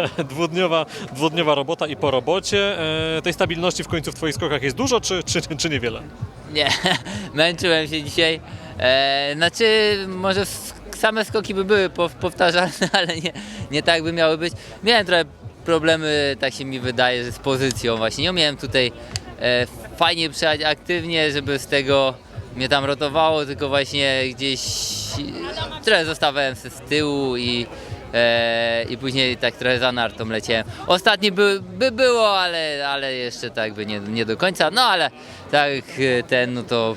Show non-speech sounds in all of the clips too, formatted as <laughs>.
<laughs> dwudniowa, dwudniowa robota i po robocie. E, tej stabilności w końcu w Twoich skokach jest dużo, czy, czy, czy niewiele? Nie, <laughs> męczyłem się dzisiaj. E, znaczy, może same skoki by były pow- powtarzalne, <laughs> ale nie, nie tak by miały być. Miałem trochę problemy, tak się mi wydaje, z pozycją właśnie. Nie umiałem tutaj e, fajnie przejechać aktywnie, żeby z tego mnie tam rotowało, tylko właśnie gdzieś trochę zostawałem z tyłu i, e, i później tak trochę za nartą leciałem. Ostatni by, by było, ale, ale jeszcze tak by nie, nie do końca, no ale tak e, ten, no to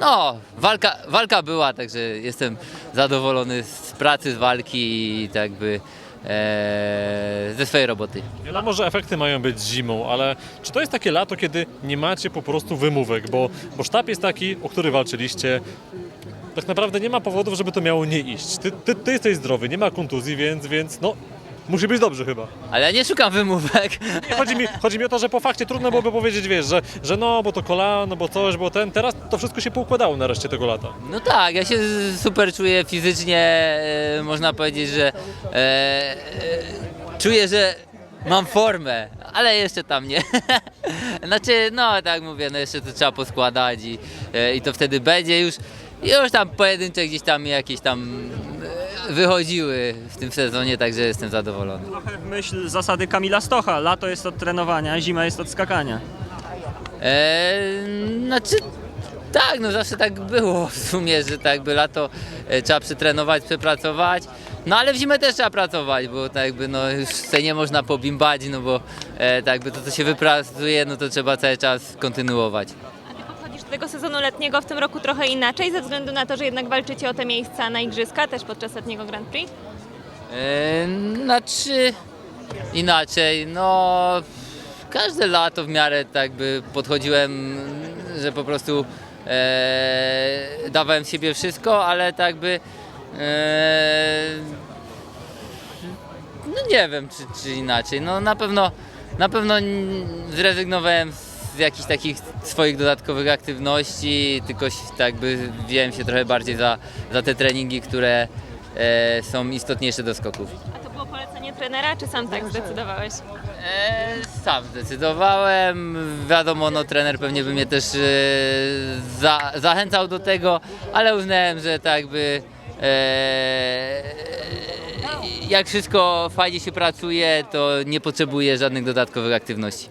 no, walka, walka była, także jestem zadowolony z pracy, z walki i tak by e, ze swojej roboty. Wiadomo, że efekty mają być zimą, ale czy to jest takie lato, kiedy nie macie po prostu wymówek? Bo, bo sztab jest taki, o który walczyliście. Tak naprawdę nie ma powodów, żeby to miało nie iść. Ty, ty, ty jesteś zdrowy, nie ma kontuzji, więc, więc no, musi być dobrze chyba. Ale ja nie szukam wymówek. Nie, chodzi, mi, chodzi mi o to, że po fakcie trudno byłoby powiedzieć, wiesz, że, że no, bo to kolano, bo coś, bo ten. Teraz to wszystko się poukładało nareszcie tego lata. No tak, ja się super czuję fizycznie, e, można powiedzieć, że e, e, czuję, że mam formę, ale jeszcze tam nie. <laughs> znaczy, no tak mówię, no jeszcze to trzeba poskładać i, e, i to wtedy będzie już, już tam pojedyncze gdzieś tam jakieś tam e, wychodziły w tym sezonie, także jestem zadowolony. Trochę w myśl zasady Kamila Stocha. Lato jest od trenowania, zima jest od skakania. E, znaczy, tak, no zawsze tak było w sumie, że tak by lato e, trzeba przetrenować, przepracować. No ale w zimę też trzeba pracować, bo tak jakby no już sobie nie można pobimbać, no bo e, tak jakby to co się wypracuje, no to trzeba cały czas kontynuować. Tego sezonu letniego w tym roku trochę inaczej, ze względu na to, że jednak walczycie o te miejsca na igrzyska, też podczas letniego Grand Prix? E, znaczy inaczej, no każde lato w miarę tak by podchodziłem, że po prostu e, dawałem siebie wszystko, ale tak by e, no nie wiem czy, czy inaczej, no na pewno na pewno zrezygnowałem z jakichś takich swoich dodatkowych aktywności, tylko tak by wziąłem się trochę bardziej za, za te treningi, które e, są istotniejsze do skoków. A to było polecenie trenera, czy sam tak zdecydowałeś? E, sam zdecydowałem. Wiadomo, no trener pewnie by mnie też e, za, zachęcał do tego, ale uznałem, że tak by e, jak wszystko fajnie się pracuje, to nie potrzebuję żadnych dodatkowych aktywności.